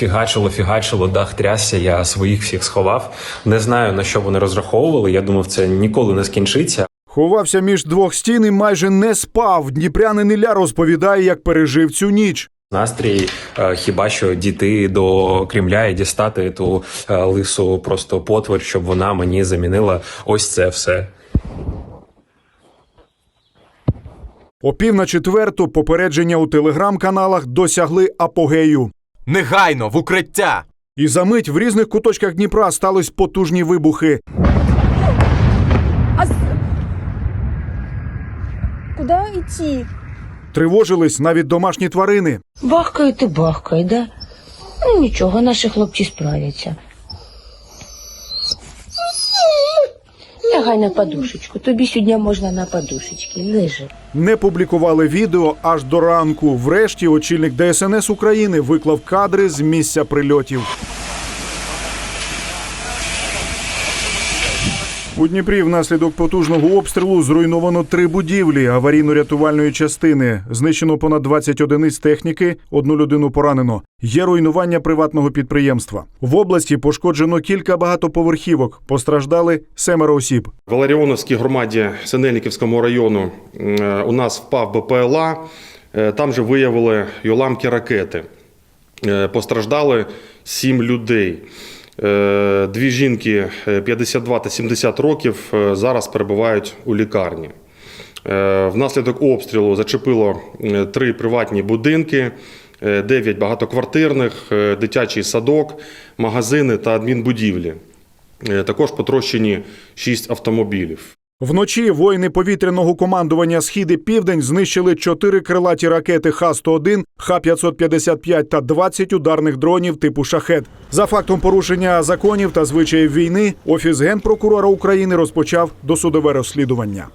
фігачило, фігачило, дах трясся. Я своїх всіх сховав. Не знаю на що вони розраховували. Я думав, це ніколи не скінчиться. Ховався між двох стін і майже не спав. Дніпрянин Ілля розповідає, як пережив цю ніч. Настрій е, хіба що дійти до Кремля і дістати ту е, лису просто потвор, щоб вона мені замінила ось це все. О пів на четверту попередження у телеграм-каналах досягли апогею. Негайно в укриття! І за мить в різних куточках Дніпра стались потужні вибухи. А з- Куда идти? Тривожились навіть домашні тварини. Бахкає ти бахкає, да? Ну нічого, наші хлопці справляться. Лягай на подушечку. Тобі сьогодні можна на подушечки. Лежи. Не публікували відео аж до ранку. Врешті очільник ДСНС України виклав кадри з місця прильотів. У Дніпрі внаслідок потужного обстрілу зруйновано три будівлі аварійно-рятувальної частини. Знищено понад 20 одиниць техніки, одну людину поранено. Є руйнування приватного підприємства. В області пошкоджено кілька багатоповерхівок. Постраждали семеро осіб. В Ларіоновській громаді Синельниківському району у нас впав БПЛА. Е, Там же виявили уламки ракети. Е, Постраждали сім людей. Е, Дві жінки е, 52 та 70 років е, зараз перебувають у лікарні. Е, Внаслідок обстрілу зачепило е, три приватні будинки, е, дев'ять багатоквартирних, е, дитячий садок, магазини та адмінбудівлі. Е, Також потрощені шість автомобілів. Вночі воїни повітряного командування Схід і Південь знищили чотири крилаті ракети Х-101, Х-555 та 20 ударних дронів типу «Шахет». За фактом порушення законів та звичаїв війни, Офіс генпрокурора України розпочав досудове розслідування.